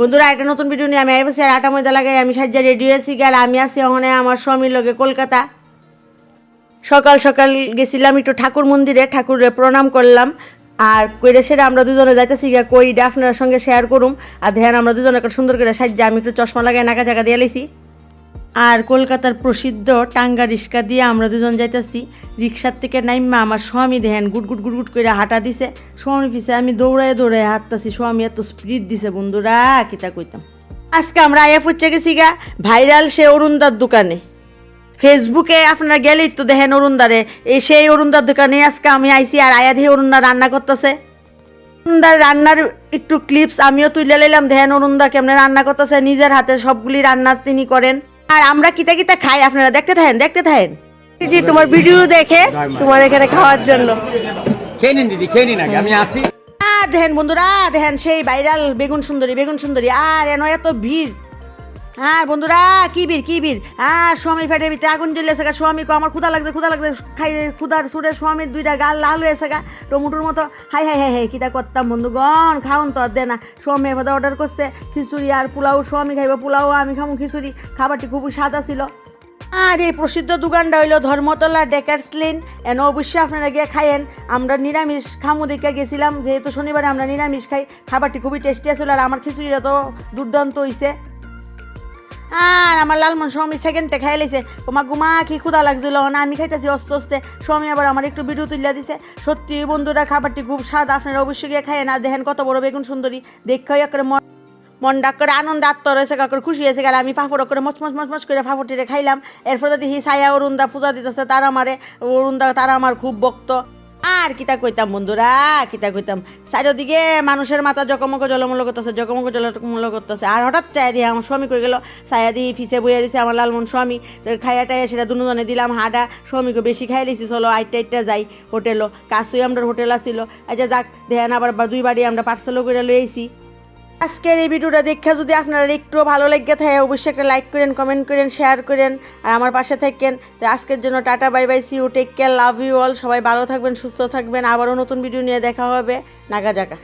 বন্ধুরা, একটা নতুন ভিডিও নিয়ে আমি আইবছি আর আটা ময়দা লাগাই, আমি সাজ্জা রেডি হয়েছি গেল আমি আছি ওখানে আমার স্বামীর লোকে কলকাতা। সকাল সকাল গেছিলাম একটু ঠাকুর মন্দিরে ঠাকুরের প্রণাম করলাম। আর কইরে সেটা আমরা দুজনে যাইতেছি গিয়া কইটা আপনার সঙ্গে শেয়ার করুম। আর ধ্যান, আমরা দুজনে একটা সুন্দর করে সাজ্জা, আমি একটু চশমা লাগাই, নাকা জায়গা দিয়ে লাইছি। আর কলকাতার প্রসিদ্ধ টাঙ্গা রিক্সা দিয়ে আমরা দুজন যাইতেছি। রিক্সার থেকে নাইমা আমার স্বামী দেখেন গুট গুট গুট গুট করে হাঁটা দিছে। স্বামী পিছে আমি দৌড়ায় দৌড়ায় হাঁটতাছি, স্বামী এত স্পিড দিছে, বন্ধুরা, কিতা কইতাম। আজকে আমরা আয়া ফুচ্ছে গেছি গা, ভাইরাল সে অরুণদার দোকানে। ফেসবুকে আপনারা গেলেই তো দেখেন অরুণদারে এই সেই অরুণদার দোকানে আজকে আমি আইছি আর আয়া দিয়ে অরুণদা রান্না করতেছে। অরুণদার রান্নার একটু ক্লিপস আমিও তুলে নিলাম দেখেন অরুণদা কেমনে রান্না করতেছে, নিজের হাতে সবগুলি রান্না তিনি করেন। আর আমরা কিতা কিতা খাই আপনারা দেখতে থাকেন দেখতে থাকেন। জি তোমার ভিডিও দেখে তোমার এখানে খাওয়ার জন্য। খেয়ে নিন দিদি খেয়ে নিন আগে আমি আছি। দেখেন বন্ধুরা দেখেন সেই বাইরাল বেগুন সুন্দরী বেগুন সুন্দরী। আর এন এত ভিড়। হ্যাঁ বন্ধুরা কিবির কিবির হ্যাঁ স্বামীর ফেটের ভিতরে আগুন জ্বলেছে গা স্বামী কো, আমার ক্ষুদা লাগছে ক্ষুদা লাগছে। খাই ক্ষুদার সুরে স্বামীর দুইটা গাল লাল হয়েছে গা টমেটোর মতো, হাই হাই হাই হাই, কিতা করতাম, বন্ধুগণ? খাওন তো দে না। স্বামী এবার অর্ডার করছে, খিচুড়ি আর পোলাও, স্বামী খাইব পোলাও, আমি খাব খিচুড়ি। খাবারটি খুবই সাদা ছিল। আর এই প্রসিদ্ধ দোকানটা হইল ধর্মতলা ডেকার্স লেন। এন অবশ্যই আপনারা গিয়ে খাইয়েন। আমরা নিরামিষ খামু দেখে গেছিলাম, যেহেতু শনিবারে আমরা নিরামিষ খাই। খাবারটি খুবই টেস্টি আসলে আর আমার খিচুড়িটা তো দুর্দান্ত হইছে। আর আমার লালমন স্বামী সেকেন্ডে খাই লাইছে তোমার গুমা কি ক্ষুদা লাগছিল? না, আমি খাইতেছি অস্তে অস্তে। স্বামী আবার আমার একটু ভিডিও তুলিয়া দিছে। সত্যি, বন্ধুরা, খাবারটি খুব স্বাদ। আপনারা অবশ্যই গিয়ে খাইয়েন না দেখেন, কত বড় বেগুন সুন্দরী। দেখে করে মন মন ডাক করে আনন্দ আত্ম রয়েছে কাকর খুশি হয়েছে। গেলে, আমি পাপড় করে মচ মচ মচ মচ করে ফাফড়টিরে খাইলাম। এরপর দেখি ছায়া অরুণদা পূজা দিতেছে, তারা আমারে অরুণদা, তারা আমার খুব বক্ত আর কিতা কইতাম, বন্ধুরা, কিতা কইতাম। চারিদিকে মানুষের মাথা জকমক জলমল করতেছে, জকমক জলমল করতেছে। আর হঠাৎ চাই দিয়ে আমার স্বামী কই গেল ছায়া দিয়ে ফিসে বইয়া দিছে আমার লালমন স্বামী। তোর খাইয়া টাইয়া সেটা দুজনে দিলাম, হাঁটা। স্বামীকে বেশি খাই লিছি, চলো আইটা আইটা যাই হোটেলও। কাছুই আমরা হোটেল আসিল আচ্ছা যাক দেখেন আবার দুই বাড়ি আমরা পার্সেলও করে লইছি আজকের এই ভিডিওটা দেখে যদি আপনারা একটু ভালো লাগে থাকে, অবশ্যই একটা লাইক করেন কমেন্ট করেন শেয়ার করেন, আর আমার পাশে থাকেন। তো আজকের জন্য tata bye bye see you take care love you all সবাই ভালো থাকবেন, সুস্থ থাকবেন, আবারও নতুন ভিডিও নিয়ে দেখা হবে, নাগা জাকা